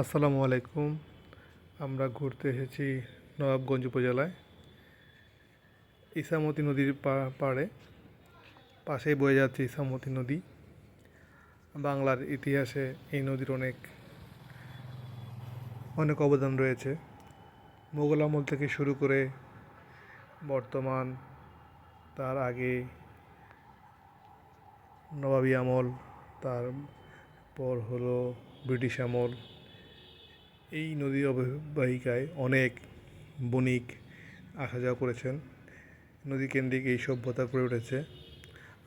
আসসালামু আলাইকুম। আমরা ঘুরতে এসেছি নবাবগঞ্জ উপজেলায়। ইসামতি নদীর পাড়ে। পাশেই বয়ে যাচ্ছে ইসামতি নদী। বাংলার ইতিহাসে এই নদীর অনেক অনেক অবদান রয়েছে। মোগল আমল থেকে শুরু করে বর্তমান, তার আগে নবাবী আমল, তারপর হলো ব্রিটিশ আমল। এই নদী অববাহিকায় অনেক বণিক আসা যাওয়া করেছেন। নদী কেন্দ্রিক এই সভ্যতা গড়ে উঠেছে।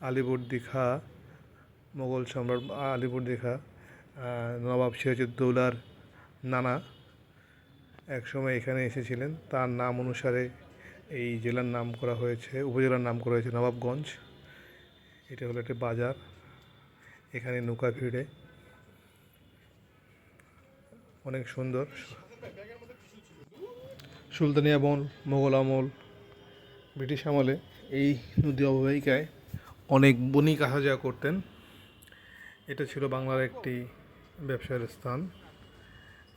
আলিপুর দীঘা, মোগল সম্রাট আলিপুর দীঘা নবাব সিরাজউদ্দৌলার নানা একসময় এখানে এসেছিলেন। তার নাম অনুসারে এই জেলার নাম করা হয়েছে, উপজেলার নাম করা হয়েছে নবাবগঞ্জ। এটা হলো একটা বাজার। এখানে নৌকা ভিড়ে অনেক সুন্দর। সুলতানি আমল মোগল আমল, ব্রিটিশ আমলে এই নদী অববাহিকায় অনেক বণিক আসা যাওয়া করতেন। এটা ছিল বাংলার একটি ব্যবসার স্থান।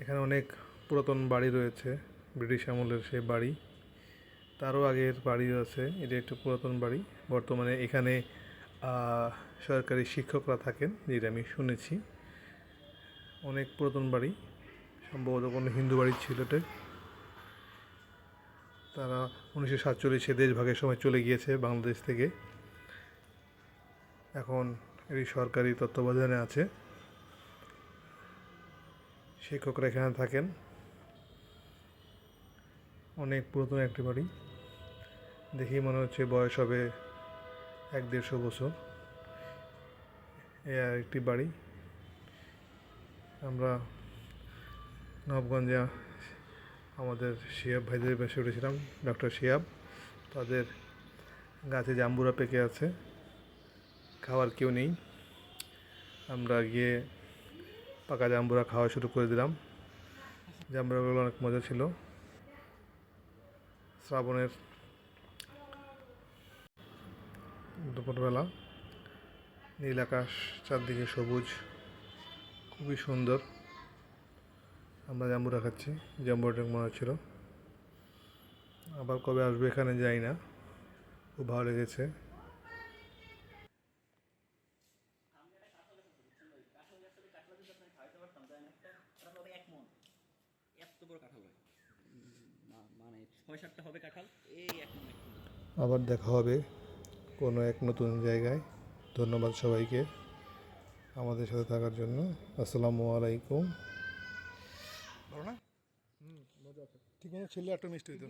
এখানে অনেক পুরাতন বাড়ি রয়েছে, ব্রিটিশ আমলের সেই বাড়ি। তারও আগের বাড়ি আছে, এটা একটু পুরাতন বাড়ি। বর্তমানে এখানে সরকারি শিক্ষকরা থাকেন, যেটা আমি শুনেছি। অনেক পুরাতন বাড়ি। সম্ভবত কোনো হিন্দু বাড়ির ছিল এটা তারা উনিশশো সাতচল্লিশে দেশ ভাগের সময় চলে গিয়েছে বাংলাদেশ থেকে। এখন এই সরকারি তত্ত্বাবধানে আছে। শিক্ষকরা এখানে থাকেন। অনেক পুরাতন একটি বাড়ি। দেখেই মনে হচ্ছে বয়স হবে এক দেড়শো বছর। এ আর একটি বাড়ি। আমরা নবগঞ্জে আমাদের শিয়াব ভাইদের বেশি উঠেছিলাম, ডক্টর শিয়াব। তাদের গাছে জাম্বুরা পেকে আছে, খাওয়ার কেউ নেই। আমরা গিয়ে পাকা জাম্বুরা খাওয়া শুরু করে দিলাম। জাম্বুরাগুলো অনেক মজা ছিল। শ্রাবণের দুপুরবেলা নীল আকাশ চারদিকে সবুজ, খুবই সুন্দর। আমরা জাম্বুরা খাচ্ছি। জাম্বুরাটা মনে হচ্ছিল। আবার কবে আসবে এখানে যাই না। খুব ভালো লেগেছে। আবার দেখা হবে কোনো এক নতুন জায়গায়। ধন্যবাদ সবাইকে আমাদের সাথে থাকার জন্য। আসসালামু আলাইকুম। ভালো না? হুম মজা আছে। ঠিক মতো ছেলে একটা মিষ্টি হইতো